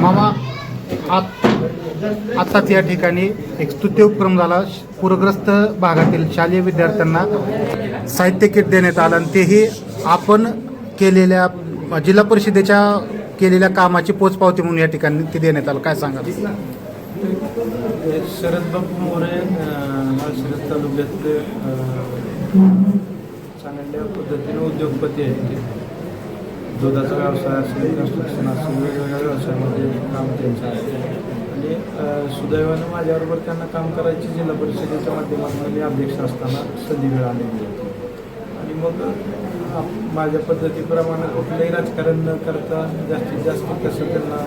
मामा आत आत्ताच या ठिकाणी एक स्तुत्य उपक्रम झाला. पूरग्रस्त भागातील शालेय विद्यार्थ्यांना साहित्य किट देण्यात आलं आणि तेही आपण केलेल्या जिल्हा परिषदेच्या केलेल्या कामाची पोचपावती म्हणून या ठिकाणी ते देण्यात आलं. काय सांगा शरद बापू मोरे शरद तालुक्यातले चांगल्या पद्धतीने उद्योगपती आहेत दुधाचा व्यवसाय असेल कन्स्ट्रक्शन असेल वेगवेगळ्या व्यवसायामध्ये काम त्यांचं आहे. म्हणजे, आणि सुदैवाने सुदैवानं माझ्याबरोबर त्यांना काम करायची जिल्हा परिषदेच्या माध्यमातून मी अध्यक्ष असताना संधी मिळालेली होती आणि मग आप- माझ्या पद्धतीप्रमाणे कुठलंही राजकारण न करता जास्तीत जास्त कसं त्यांना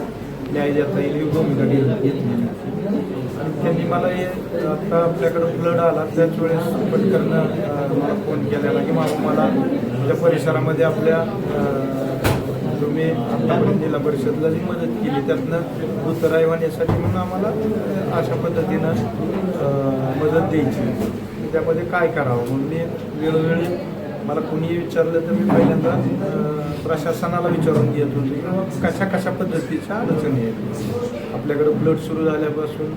न्याय देता येईल ही भूमिका घेतली आणि त्यांनी मला हे आता आपल्याकडं फ्लड आला त्याच वेळेस पटकन मला फोन केलेला की मला मला त्या परिसरामध्ये आपल्या तुम्ही आता जिल्हा परिषदला जी मदत केली त्यातनं उत्तरायवान यासाठी म्हणून आम्हाला अशा पद्धतीनं मदत द्यायची. त्यामध्ये काय करावं? म्हणून मी वेळोवेळी मला कुणीही विचारलं तर मी पहिल्यांदा प्रशासनाला विचारून घेत होतो की बाबा कशा कशा पद्धतीच्या अडचणी आहेत? आपल्याकडं ब्लड सुरू झाल्यापासून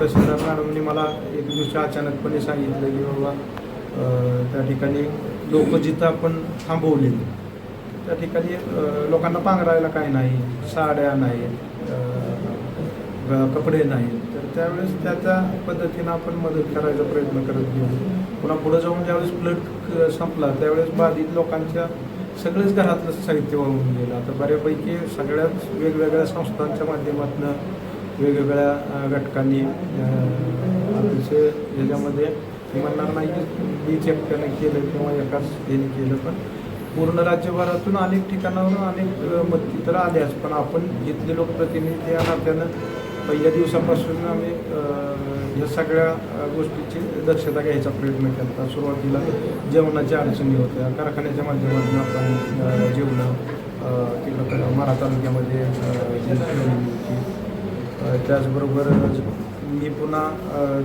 तहसीलदार मॅडमनी मला एक दिवशी अचानकपणे सांगितलं की बाबा त्या ठिकाणी लोक जिथं आपण थांबवलेली त्या ठिकाणी लोकांना पांघरायला काय नाही साड्या नाही कपडे नाहीत. तर त्यावेळेस त्या त्या पद्धतीनं आपण मदत करायचा प्रयत्न करत घेऊ पुन्हा पुढं जाऊन ज्यावेळेस ब्लड संपला त्यावेळेस बाधित लोकांच्या सगळेच घरातलं साहित्य वाहून गेलं. आता बऱ्यापैकी सगळ्याच वेगवेगळ्या संस्थांच्या माध्यमातून वेगवेगळ्या घटकांनी अतिशय याच्यामध्ये म्हणणार नाही की बीच एकट्याने केलं किंवा एकाच याने केलं पण पूर्ण राज्यभरातून अनेक ठिकाणावरून अनेक अ, मदती तर आल्याच. पण आपण घेतले लोकप्रतिनिधी या नात्यानं पहिल्या दिवसापासून आम्ही या सगळ्या गोष्टीची दक्षता घ्यायचा प्रयत्न केला. सुरुवातीला जेवणाच्या अडचणी होत्या. कारखान्याच्या माध्यमातून आपण जेवणं तिकडं मारा तालुक्यामध्ये होती. त्याचबरोबर मी पुन्हा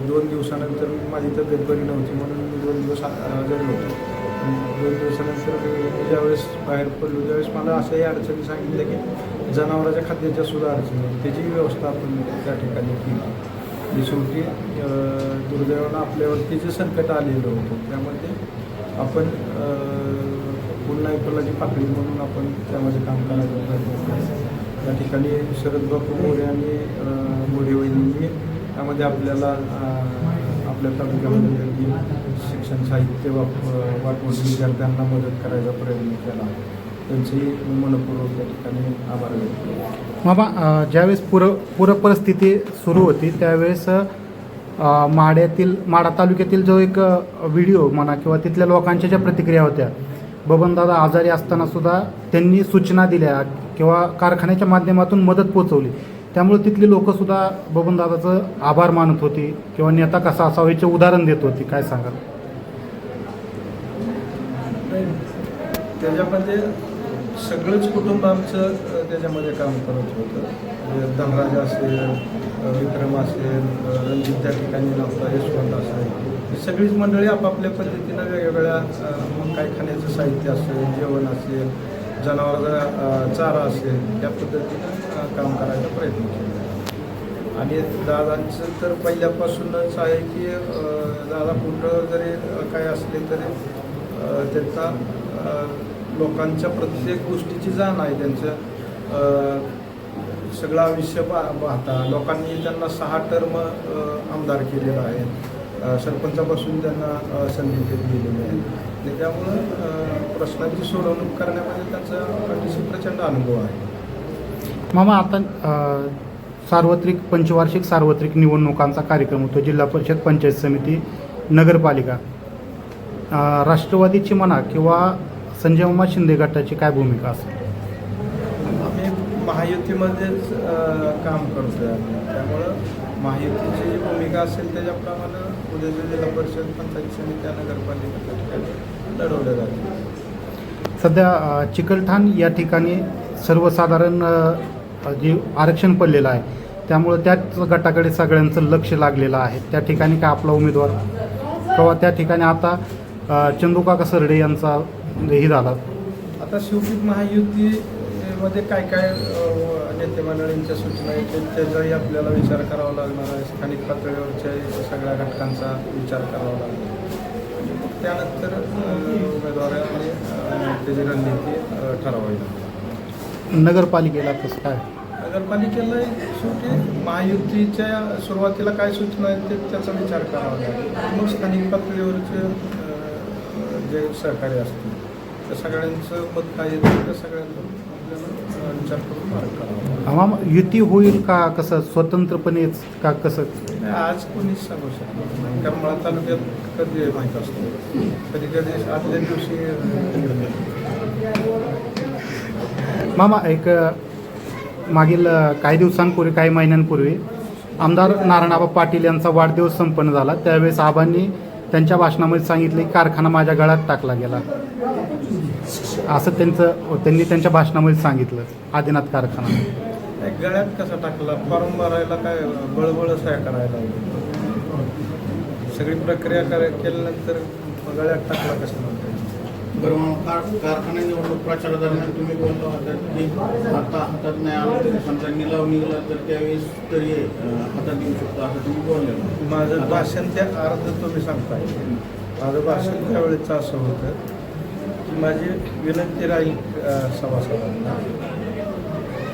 दोन दिवसानंतर माझी तब्येत बरी नव्हती म्हणून मी दोन दिवस आजारी होतो. दोन दिवसानंतर ज्यावेळेस बाहेर पडलो त्यावेळेस मला असंही अडचणी सांगितलं की जनावरांच्या खाद्याच्या सुद्धा अडचणी त्याची व्यवस्था आपण त्या ठिकाणी केली. आणि शेवटी दुर्दैवानं आपल्यावरती जे संकट आलेलं होतं त्यामध्ये आपण पुन्हा एकलाची पाकळी म्हणून आपण त्यामध्ये काम करायचा प्रयत्न केला. त्या ठिकाणी शरद बापू मोरे आणि अं, मोरे वहिनींनी त्यामध्ये आपल्याला आपल्या तालुक्यामध्ये शिक्षण साहित्य वाप वाटून विद्यार्थ्यांना मदत करायचा प्रयत्न केला. त्यांची मनपूर्वक त्या ठिकाणी आभार व्यक्त मामा ज्यावेळेस पूर पूर परिस्थिती सुरू होती त्यावेळेस माड्यातील माडा तालुक्यातील जो एक व्हिडिओ म्हणा किंवा तिथल्या लोकांच्या ज्या प्रतिक्रिया होत्या बबनदादा आजारी असताना सुद्धा त्यांनी सूचना दिल्या किंवा कारखान्याच्या माध्यमातून मदत पोचवली त्यामुळे तिथली लोकंसुद्धा बबनदादाचं आभार मानत होती किंवा नेता कसा असावा याचे उदाहरण देत होती. काय सांगाल? त्याच्यामध्ये सगळंच कुटुंब आमचं त्याच्यामध्ये काम करत होतं. म्हणजे धनराज असेल विक्रम असेल रणजित त्या ठिकाणी नव्हता यशवंत असेल. ही सगळीच मंडळी आपापल्या पद्धतीनं वेगवेगळ्या मग काय खाण्याचं साहित्य असेल जेवण असेल जनावरांचा चारा असेल त्या पद्धतीनं काम करायचा प्रयत्न केला. आणि दादांचं तर पहिल्यापासूनच आहे की दादा कुठं जरी काय असले तरी त्यांचा लोकांच्या प्रत्येक गोष्टीची जाण आहे. त्यांचं सगळं आयुष्य पा पाहता. लोकांनी त्यांना सहा टर्म आमदार केलेला आहे सरपंचापासून त्यांना संधी दिलेली आहे आणि त्यामुळं प्रश्नांची सोडवणूक करण्यामध्ये त्यांचा अतिशय प्रचंड अनुभव आहे. मामा आता सार्वत्रिक पंचवार्षिक सार्वत्रिक निवडणुकांचा कार्यक्रम होतो. जिल्हा परिषद पंचायत समिती नगरपालिका. राष्ट्रवादीची म्हणा किंवा संजय मामा शिंदे गटाची काय भूमिका असेल? आम्ही महायुतीमध्येच काम करतोय त्यामुळं महायुतीची जी भूमिका असेल त्याच्याप्रमाणे उद्याच्या जिल्हा परिषद पंचायत समित्या नगरपालिका लढवल्या जातील सध्या चिकलठाण या ठिकाणी सर्वसाधारण जे आरक्षण पडलेलं आहे त्यामुळं त्याच गटाकडे सगळ्यांचं लक्ष लागलेलं आहे. त्या ठिकाणी काय आपला उमेदवार? किंवा त्या ठिकाणी आता चंदूकाका सरडे यांचा हे झाला. आता शेवटी महायुती अ, युतीमध्ये काय काय नेते मंडळींच्या सूचना आहेत त्याचाही आपल्याला विचार करावा लागणार आहे स्थानिक पातळीवरच्या सगळ्या घटकांचा विचार करावा लागणार आणि मग त्यानंतर अ, उमेदवारांनी त्याची रणनीती ठरवावी लागणार नगरपालिकेला कसं काय? नगरपालिकेला शेवटी महायुतीच्या सुरुवातीला काय सूचना आहेत ते त्याचा विचार करावा लागेल. मग स्थानिक पातळीवरचे जे सहकारी असतील त्या सगळ्यांचं मत काय येतं त्या सगळ्यांचा आपल्याला विचार करून मार्ग करावा युती होईल का कसं? स्वतंत्रपणेच का कसं? आज कोणीच सांगू शकत नाही. कारण मला तालुक्यात कधी माहीत असतो. कधी कधी आदल्या दिवशी मामा एक मागील काही दिवसांपूर्वी काही महिन्यांपूर्वी आमदार नारायणाबा पाटील यांचा वाढदिवस संपन्न झाला. त्यावेळेस आबांनी त्यांच्या भाषणामध्ये सांगितले की कारखाना माझ्या गळ्यात टाकला गेला. असं त्यांचं त्यांनी त्यांच्या भाषणामध्ये सांगितलं आदिनाथ कारखाना. गळ्यात कसा टाकला? फॉर्म भरायला काय बळबळ काय करायला? सगळी प्रक्रिया केल्यानंतर गळ्यात टाकला कसं म्हणते बरं मग कार- कारखाना निवडणूक प्रचारादरम्यान तुम्ही बोललो होता की आता हातात नाही आलं पण समजा निलाव निघाला तर त्यावेळेस तरी हातात येऊ शकतो असं तुम्ही बोलले. माझं भाषण त्या अर्ध तुम्ही सांगताय. माझं भाषण त्यावेळेचं असं होतं की माझी विनंती राहील सभासदांना.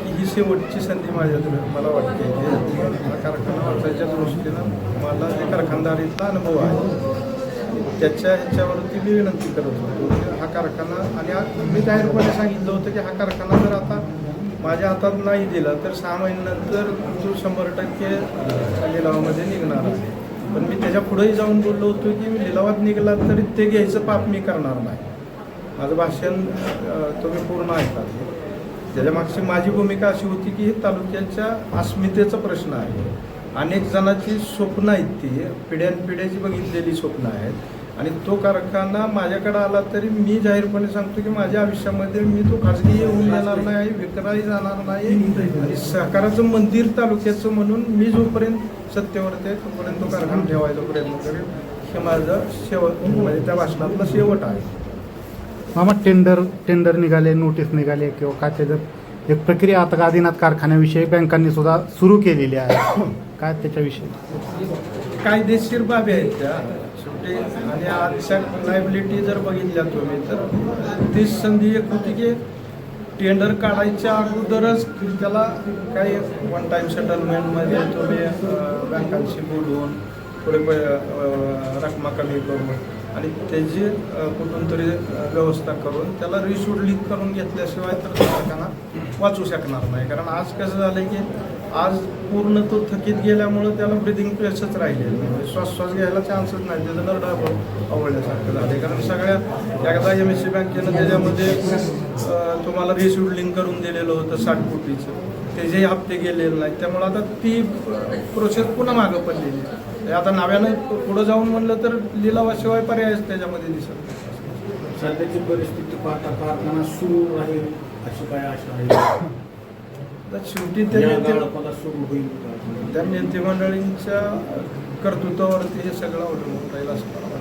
की ही शेवटची संधी माझ्याकडे मला वाटते. की कारखाना वाचायच्या दृष्टीनं मला जे कारखानदारीचा अनुभव आहे त्याच्या ह्याच्यावरती मी विनंती करत होतो हा कारखाना आणि मी जाहीरपणे सांगितलं होतं की हा कारखाना जर आता माझ्या हातात नाही दिला तर सहा महिन्यानंतर तो शंभर टक्के लिलावामध्ये निघणार आहे. पण मी त्याच्या पुढेही जाऊन बोललो होतो की मी लिलावात निघाला तरी ते घ्यायचं पाप मी करणार नाही. माझं भाषण तुम्ही पूर्ण ऐका त्याच्या मागची माझी भूमिका अशी होती की हे तालुक्याच्या अस्मितेचा प्रश्न आहे. अनेक जणांची स्वप्न आहेत ती. पिढ्यानपिढ्याची बघितलेली स्वप्न आहेत आणि तो कारखाना माझ्याकडे आला तरी मी जाहीरपणे सांगतो की माझ्या आयुष्यामध्ये मी तो खाजगी येऊन येणार नाही विकराही जाणार नाही. आणि सहकाराचं मंदिर तालुक्याचं म्हणून मी जोपर्यंत सत्तेवरती आहे तोपर्यंत तो कारखाना ठेवायचा प्रयत्न करेल. हे माझं शेवट म्हणजे त्या भाषणातलं शेवट आहे. मामा टेंडर टेंडर निघाले नोटीस निघाले किंवा काय त्याच्यात एक प्रक्रिया आता आदिनाथ कारखान्याविषयी बँकांनी सुद्धा सुरू केलेली आहे. काय त्याच्याविषयी? कायदेशीर बाबी आहेत त्या. शेवटी आणि आजच्या लायबिलिटी जर बघितल्या तुम्ही तर तीच संधी एक होती की टेंडर काढायच्या अगोदरच त्याला काही वन टाईम सेटलमेंटमध्ये तुम्ही बँकांशी बोलून थोडे प रकमा कमी करून आणि त्याची कुठून तरी व्यवस्था करून त्याला रिशूट लिंक करून घेतल्याशिवाय तर ग्राहकांना वाचू शकणार नाही. कारण आज कसं झालं की आज पूर्ण तो थकीत गेल्यामुळं त्याला ब्रिदिंग प्रेसच राहिलेलं म्हणजे श्वास श्वास घ्यायला चान्सच नाही. त्याचं नरडा आवडल्यासारखं झालं कारण सगळ्या एकदा एम एस सी बँकेनं त्याच्यामध्ये तुम्हाला रिशूड करून दिलेलं होतं साठ कोटीचं त्याचेही हप्ते गेलेले नाहीत. त्यामुळे आता ती प्रोसेस पुन्हा मागं पडलेली आहे. म्हणजे आता नव्यानं पुढं जाऊन म्हणलं तर लिलावाशिवाय पर्यायच त्याच्यामध्ये दिसत सध्याची परिस्थिती पाहता कारखाना सुरू राहील अशी काय आशा आहे? तर शेवटी ते या नेते. त्या नेते मंडळींच्या कर्तृत्वावरती हे सगळं अवलंबून राहील असं.